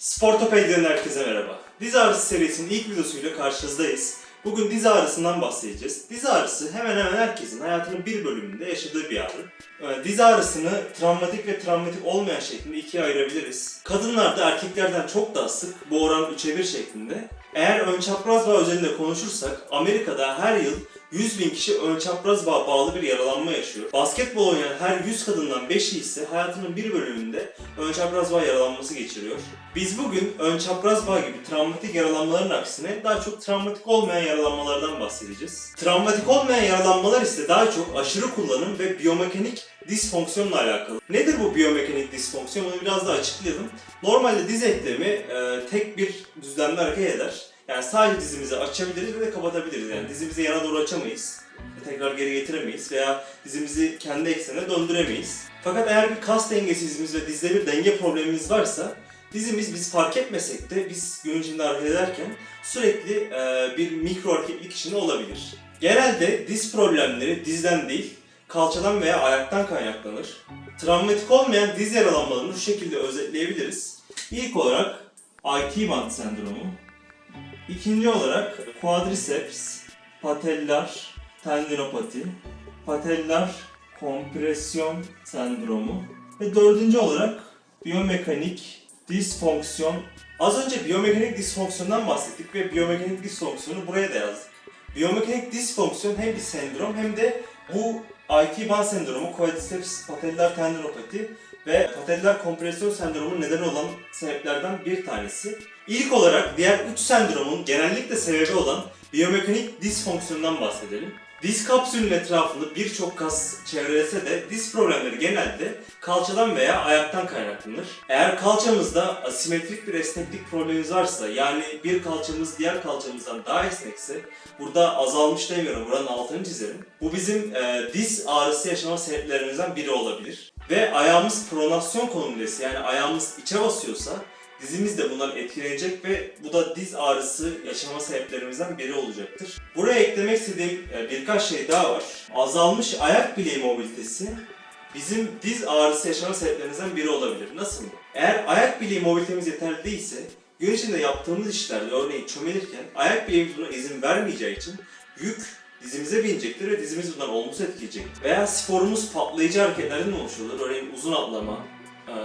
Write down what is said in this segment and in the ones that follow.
Sportopedia'dan herkese merhaba. Diz ağrısı serisinin ilk videosuyla karşınızdayız. Bugün diz ağrısından bahsedeceğiz. Diz ağrısı hemen hemen herkesin hayatının bir bölümünde yaşadığı bir ağrı. Ee, Diz ağrısını travmatik ve travmatik olmayan şeklinde ikiye ayırabiliriz. Kadınlarda erkeklerden çok daha sık bu oran 3'e 1 şeklinde. Eğer ön çapraz bağ özelinde konuşursak Amerika'da her yıl 100 bin kişi ön çapraz bağ bağlı bir yaralanma yaşıyor. Basketbol oynayan her 100 kadından 5'i ise hayatının bir bölümünde ön çapraz bağ yaralanması geçiriyor. Biz bugün ön çapraz bağ gibi travmatik yaralanmaların aksine daha çok travmatik olmayan yaralanmalardan bahsedeceğiz. Travmatik olmayan yaralanmalar ise daha çok aşırı kullanım ve biyomekanik disfonksiyonla alakalı. Nedir bu biyomekanik disfonksiyon? Onu biraz daha açıklayalım. Normalde diz eklemi e, tek bir düzlemde hareket eder. Yani sadece dizimizi açabiliriz ve kapatabiliriz. Yani dizimizi yana doğru açamayız. Ve tekrar geri getiremeyiz veya dizimizi kendi eksenine döndüremeyiz. Fakat eğer bir kas dengesizliğimiz ve dizde bir denge problemimiz varsa dizimiz biz fark etmesek de biz gün içinde hareket ederken sürekli e, bir mikro hareketlik içinde olabilir. Genelde diz problemleri dizden değil, kalçadan veya ayaktan kaynaklanır. Travmatik olmayan diz yaralanmalarını şu şekilde özetleyebiliriz. İlk olarak IT band sendromu, İkinci olarak quadriceps, patellar tendinopati, patellar kompresyon sendromu ve dördüncü olarak biyomekanik disfonksiyon. Az önce biyomekanik disfonksiyondan bahsettik ve biyomekanik disfonksiyonu buraya da yazdık. Biyomekanik disfonksiyon hem bir sendrom hem de bu IT band sendromu, quadriceps, patellar tendinopati ve patellar kompresyon sendromu neden olan sebeplerden bir tanesi. İlk olarak diğer üç sendromun genellikle sebebi olan biyomekanik disfonksiyondan bahsedelim. Diz kapsülünün etrafını birçok kas çevrelese de diz problemleri genelde kalçadan veya ayaktan kaynaklanır. Eğer kalçamızda asimetrik bir esneklik problemimiz varsa yani bir kalçamız diğer kalçamızdan daha esnekse burada azalmış demiyorum buranın altını çizerim. Bu bizim e, diz ağrısı yaşama sebeplerimizden biri olabilir. Ve ayağımız pronasyon konumundaysa yani ayağımız içe basıyorsa dizimiz de bundan etkilenecek ve bu da diz ağrısı yaşama sebeplerimizden biri olacaktır. Buraya eklemek istediğim e, birkaç şey daha var. Azalmış ayak bileği mobilitesi bizim diz ağrısı yaşama sebeplerimizden biri olabilir. Nasıl? Eğer ayak bileği mobilitemiz yeterli değilse gün içinde yaptığımız işlerde örneğin çömelirken ayak bileğimiz buna izin vermeyeceği için yük dizimize binecektir ve dizimiz bundan olumsuz etkileyecektir. Veya sporumuz patlayıcı hareketlerden oluşuyordur. Örneğin uzun atlama,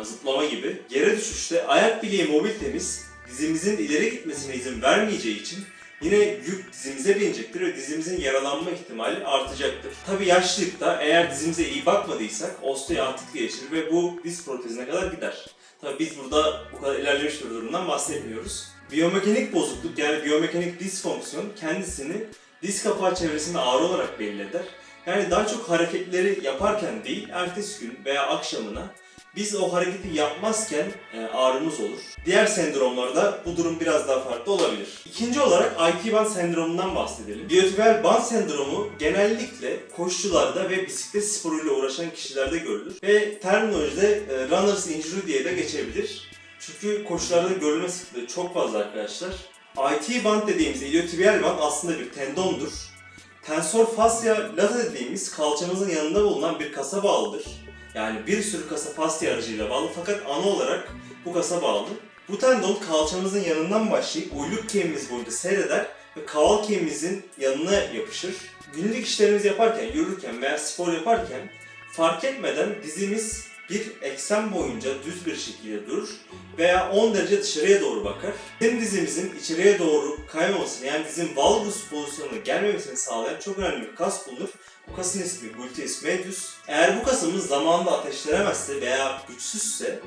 zıplama gibi. Yere düşüşte ayak bileği mobilitemiz dizimizin ileri gitmesine izin vermeyeceği için yine yük dizimize binecektir ve dizimizin yaralanma ihtimali artacaktır. Tabi yaşlılıkta eğer dizimize iyi bakmadıysak osteoartrit gelişir ve bu diz protezine kadar gider. Tabi biz burada bu kadar ilerlemiş bir durumdan bahsetmiyoruz. Biyomekanik bozukluk yani biyomekanik disfonksiyon kendisini diz kapağı çevresinde ağrı olarak belli eder. Yani daha çok hareketleri yaparken değil, ertesi gün veya akşamına biz o hareketi yapmazken e, ağrımız olur. Diğer sendromlarda bu durum biraz daha farklı olabilir. İkinci olarak IT band sendromundan bahsedelim. Diyotibial band sendromu genellikle koşucularda ve bisiklet sporuyla uğraşan kişilerde görülür. Ve terminolojide e, runner's injury diye de geçebilir. Çünkü koşularda görülme sıklığı çok fazla arkadaşlar. IT band dediğimiz iliotibial band aslında bir tendondur. Tensor fascia lata dediğimiz kalçamızın yanında bulunan bir kasa bağlıdır. Yani bir sürü kasa fascia aracıyla bağlı fakat ana olarak bu kasa bağlı. Bu tendon kalçamızın yanından başlayıp uyluk kemiğimiz boyunca seyreder ve kaval kemiğimizin yanına yapışır. Günlük işlerimizi yaparken, yürürken veya spor yaparken fark etmeden dizimiz bir eksen boyunca düz bir şekilde durur veya 10 derece dışarıya doğru bakar. Bizim dizimizin içeriye doğru kaymamasını yani dizin valgus pozisyonuna gelmemesini sağlayan çok önemli bir kas bulunur. Bu kasın ismi gluteus medius. Eğer bu kasımız zamanında ateşlenemezse veya güçsüzse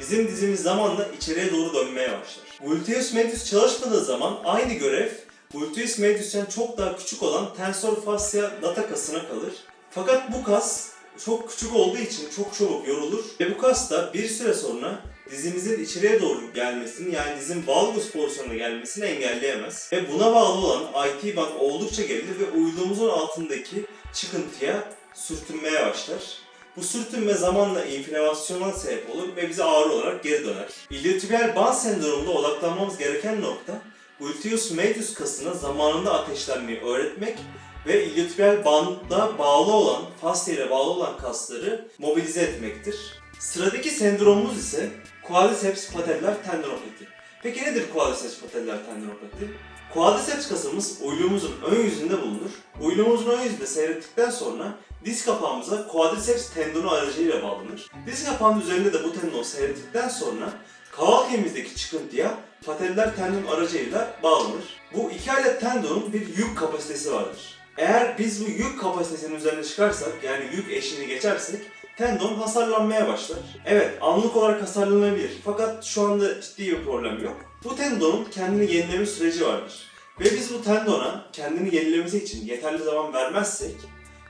bizim dizimiz zamanla içeriye doğru dönmeye başlar. Gluteus medius çalışmadığı zaman aynı görev gluteus medius'ten çok daha küçük olan tensor fascia lata kasına kalır. Fakat bu kas çok küçük olduğu için çok çabuk yorulur ve bu kas da bir süre sonra dizimizin içeriye doğru gelmesini yani dizin valgus pozisyonuna gelmesini engelleyemez. Ve buna bağlı olan IT band oldukça gerilir ve uyluğumuzun altındaki çıkıntıya sürtünmeye başlar. Bu sürtünme zamanla inflamasyona sebep olur ve bize ağrı olarak geri döner. İliotibial band sendromunda odaklanmamız gereken nokta gluteus medius kasına zamanında ateşlenmeyi öğretmek ve iliotibial banda bağlı olan, fascia ile bağlı olan kasları mobilize etmektir. Sıradaki sendromumuz ise Quadriceps patellar tendinopati. Peki nedir quadriceps patellar tendinopati? Quadriceps kasımız uyluğumuzun ön yüzünde bulunur. Uyluğumuzun ön yüzünde seyrettikten sonra diz kapağımıza quadriceps tendonu aracılığıyla bağlanır. Diz kapağının üzerinde de bu tendon seyrettikten sonra kaval kemiğimizdeki çıkıntıya pateller tendon aracıyla bağlanır. Bu iki adet tendonun bir yük kapasitesi vardır. Eğer biz bu yük kapasitesinin üzerine çıkarsak yani yük eşiğini geçersek tendon hasarlanmaya başlar. Evet anlık olarak hasarlanabilir fakat şu anda ciddi bir problem yok. Bu tendonun kendini yenileme süreci vardır. Ve biz bu tendona kendini yenilemesi için yeterli zaman vermezsek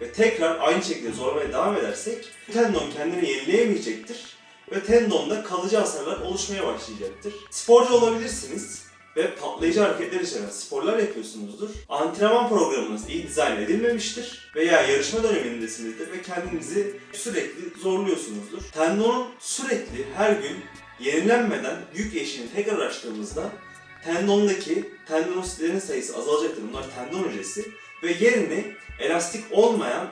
ve tekrar aynı şekilde zorlamaya devam edersek tendon kendini yenileyemeyecektir ve tendonda kalıcı hasarlar oluşmaya başlayacaktır. Sporcu olabilirsiniz ve patlayıcı hareketler içeren sporlar yapıyorsunuzdur. Antrenman programınız iyi dizayn edilmemiştir veya yarışma dönemindesinizdir ve kendinizi sürekli zorluyorsunuzdur. Tendonun sürekli her gün yenilenmeden yük eşiğini tekrar açtığımızda tendondaki tendonositlerin sayısı azalacaktır. Bunlar tendon hücresi ve yerini elastik olmayan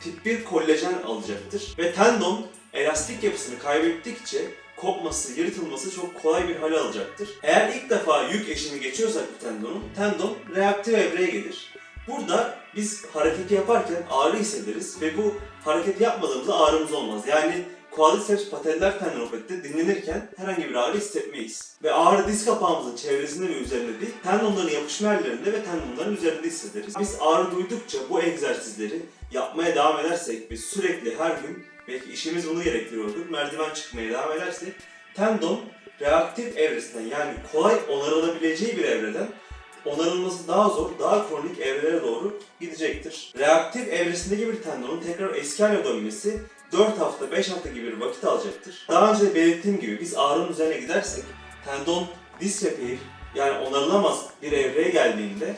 tip 1 kollajen alacaktır. Ve tendon elastik yapısını kaybettikçe kopması, yırtılması çok kolay bir hale alacaktır. Eğer ilk defa yük eşiğini geçiyorsak bu tendonun, tendon reaktif evreye gelir. Burada biz hareketi yaparken ağrı hissederiz ve bu hareketi yapmadığımızda ağrımız olmaz. Yani quadriceps patellar tendinopatide dinlenirken herhangi bir ağrı hissetmeyiz. Ve ağrı diz kapağımızın çevresinde ve üzerinde değil, tendonların yapışma yerlerinde ve tendonların üzerinde hissederiz. Biz ağrı duydukça bu egzersizleri yapmaya devam edersek ve sürekli her gün belki işimiz bunu gerektiriyordur, merdiven çıkmaya devam edersek tendon reaktif evresinden yani kolay onarılabileceği bir evreden onarılması daha zor, daha kronik evrelere doğru gidecektir. Reaktif evresindeki bir tendonun tekrar eski haline dönmesi 4 hafta, 5 hafta gibi bir vakit alacaktır. Daha önce de belirttiğim gibi biz ağrının üzerine gidersek tendon diz repair yani onarılamaz bir evreye geldiğinde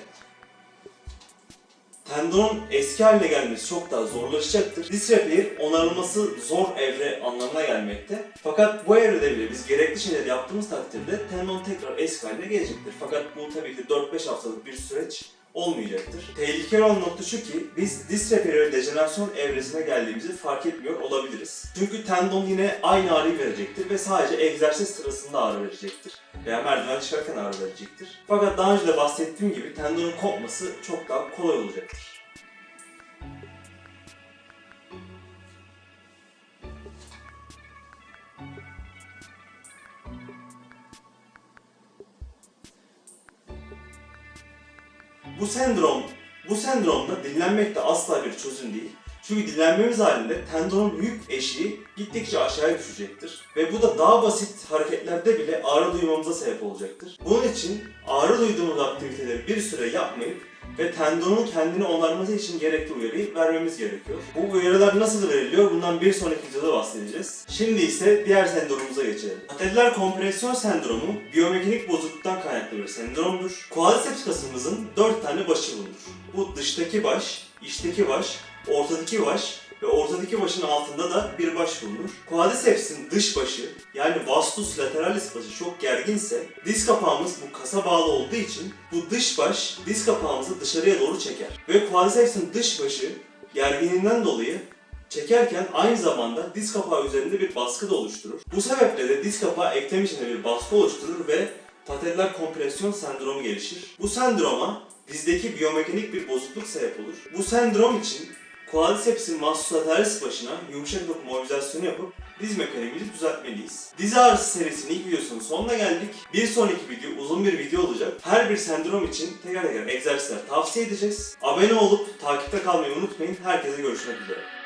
tendonun eski haline gelmesi çok daha zorlaşacaktır. Diz repair onarılması zor evre anlamına gelmekte. Fakat bu evrede bile biz gerekli şeyleri yaptığımız takdirde tendon tekrar eski haline gelecektir. Fakat bu tabii ki 4-5 haftalık bir süreç olmayacaktır. Tehlikeli olan nokta şu ki biz diz repair dejenerasyon evresine geldiğimizi fark etmiyor olabiliriz. Çünkü tendon yine aynı ağrıyı verecektir ve sadece egzersiz sırasında ağrı verecektir. Veya merdiven çıkarken ağrı verecektir. Fakat daha önce de bahsettiğim gibi tendonun kopması çok daha kolay olacaktır. Sendrom, bu sendromda dinlenmek de asla bir çözüm değil. Çünkü dinlenmemiz halinde tendonun yük eşiği gittikçe aşağıya düşecektir. Ve bu da daha basit hareketlerde bile ağrı duymamıza sebep olacaktır. Bunun için ağrı duyduğumuz aktiviteleri bir süre yapmayıp ve tendonun kendini onarması için gerekli uyarıyı vermemiz gerekiyor. Bu uyarılar nasıl veriliyor? Bundan bir sonraki videoda bahsedeceğiz. Şimdi ise diğer sendromumuza geçelim. Patellar kompresyon sendromu biyomekanik bozukluktan kaynaklı bir sendromdur. Quadriceps kasımızın 4 tane başı bulunur. Bu dıştaki baş, içteki baş, ortadaki baş ve ortadaki başın altında da bir baş bulunur. Quadriceps'in dış başı yani vastus lateralis başı çok gerginse diz kapağımız bu kasa bağlı olduğu için bu dış baş diz kapağımızı dışarıya doğru çeker. Ve quadriceps'in dış başı gerginliğinden dolayı çekerken aynı zamanda diz kapağı üzerinde bir baskı da oluşturur. Bu sebeple de diz kapağı eklem içinde bir baskı oluşturur ve patellar kompresyon sendromu gelişir. Bu sendroma dizdeki biyomekanik bir bozukluk sebep olur. Bu sendrom için quadriceps'in vastus lateralis başına yumuşak doku mobilizasyonu yapıp diz mekaniğimizi düzeltmeliyiz. Diz ağrısı serisinin ilk videosunun sonuna geldik. Bir sonraki video uzun bir video olacak. Her bir sendrom için teker teker egzersizler tavsiye edeceğiz. Abone olup takipte kalmayı unutmayın. Herkese görüşmek üzere.